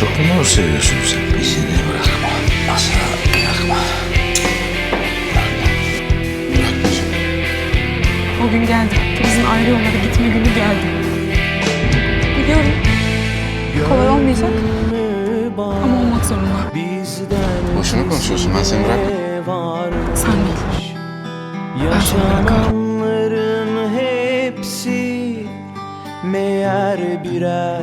Çok seviyorsun sen. İzini bırakma. Asla bırakma. Bırakma. O gün geldi. Kızın ayrı yollara gitme günü geldi. Biliyorum. Kolay olmayacak. Ama olmak zorunda. Boşuna konuşuyorsun. Ben seni bırakmam. Sen değil. Ben seni bırakamam. Hepsi meğer birer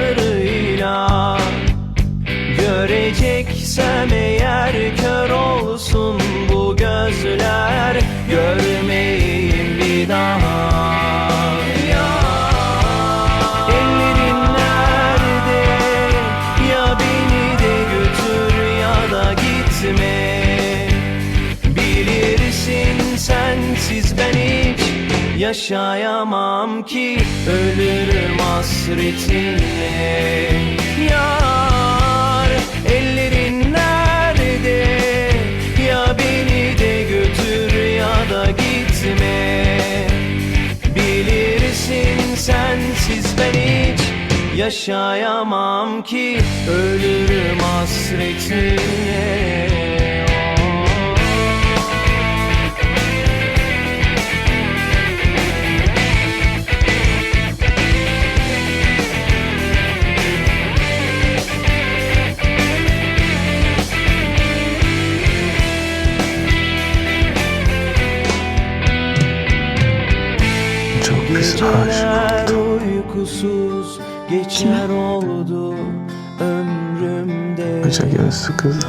Göreceksem eğer kör olsun bu gözler Görmeyeyim bir daha. Ellerin nerede? Ya beni de götür ya da gitme. Bilirsin sensiz ben hiç yaşayamam ki Ölürüm hasretinle Yar yaşayamam ki Ölürüm hasretinle Geceler uykusuz geçer oldu ömrümde. Gece gözlü kız.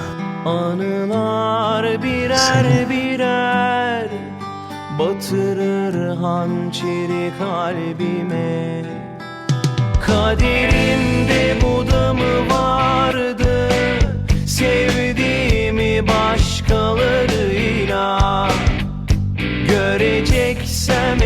Anılar birer Seni. birer Batırır hançeri kalbime. Kaderimde bu da mı vardı Sevdiğimi başkalarıyla. Göreceksem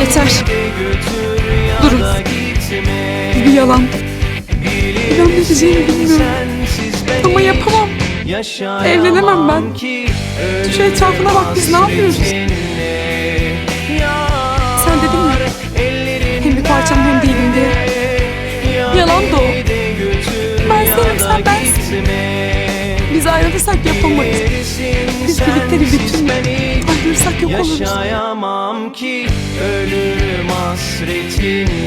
Yeter. Durun. Bir yalan. Bilirsin ne diyeceğimi bilmiyorum. ben Ama yapamam. Evlenemem ben. Şu etrafına bak, biz ne yapıyoruz? Sen dedin mi? Hem bir parçam hem değilim diye. Yalan da o. Ben da sen bensin. Biz ayrılırsak yapamayız. Biz birlikte bir bütün. Yaşayamam ki ölürüm hasretinle